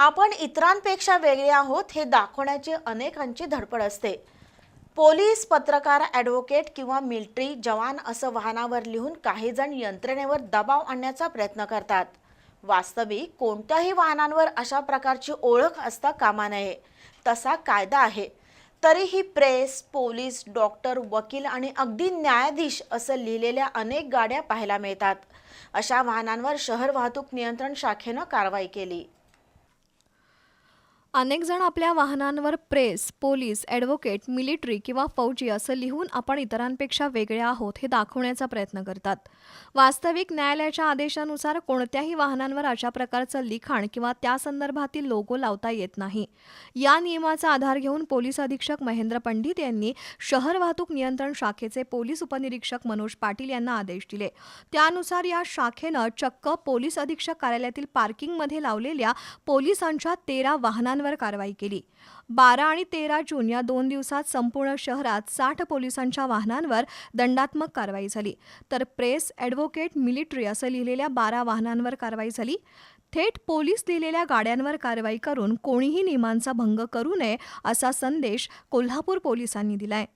आपण इतरांपेक्षा वेगळे आहोत हे दाखवण्याची अनेकांची धडपड असते. पोलीस पत्रकार ॲडव्होकेट किंवा मिलिटरी जवान असं वाहनावर लिहून काही जण यंत्रणेवर दबाव आणण्याचा प्रयत्न करतात. वास्तविक कोणत्याही वाहनांवर अशा प्रकारची ओळख असता कामा नये. तसा कायदा आहे. तरीही प्रेस पोलीस डॉक्टर वकील आणि अगदी न्यायाधीश असं लिहिलेल्या अनेक गाड्या पाहायला मिळतात. अशा वाहनांवर शहर वाहतूक नियंत्रण शाखेनं कारवाई केली. अनेक जण आपल्या वाहनांवर प्रेस पोलीस ॲडव्होकेट मिलिटरी किंवा फौजी असं लिहून आपण इतरांपेक्षा वेगळे आहोत हे दाखवण्याचा प्रयत्न करतात. वास्तविक न्यायालयाच्या आदेशानुसार कोणत्याही वाहनांवर अशा प्रकारचं लिखाण किंवा त्या संदर्भातील लोगो लावता येत नाही. या नियमाचा आधार घेऊन पोलीस अधीक्षक महेंद्र पंडित यांनी शहर वाहतूक नियंत्रण शाखेचे पोलीस उपनिरीक्षक मनोज पाटील यांना आदेश दिले. त्यानुसार या शाखेनं चक्क पोलीस अधीक्षक कार्यालयातील पार्किंगमध्ये लावलेल्या पोलिसांच्या तेरा वाहनांवर कारवाई केली. बारा आणि तेरा जून या दोन दिवसात संपूर्ण शहरात साठ पोलिसांच्या वाहनांवर दंडात्मक कारवाई झाली. तर प्रेस ॲडव्होकेट मिलिटरी असं लिहिलेल्या बारा वाहनांवर कारवाई झाली. थेट पोलीस लिहिलेल्या गाड्यांवर कारवाई करून कोणीही नियमांचा भंग करू नये असा संदेश कोल्हापूर पोलिसांनी दिलाय.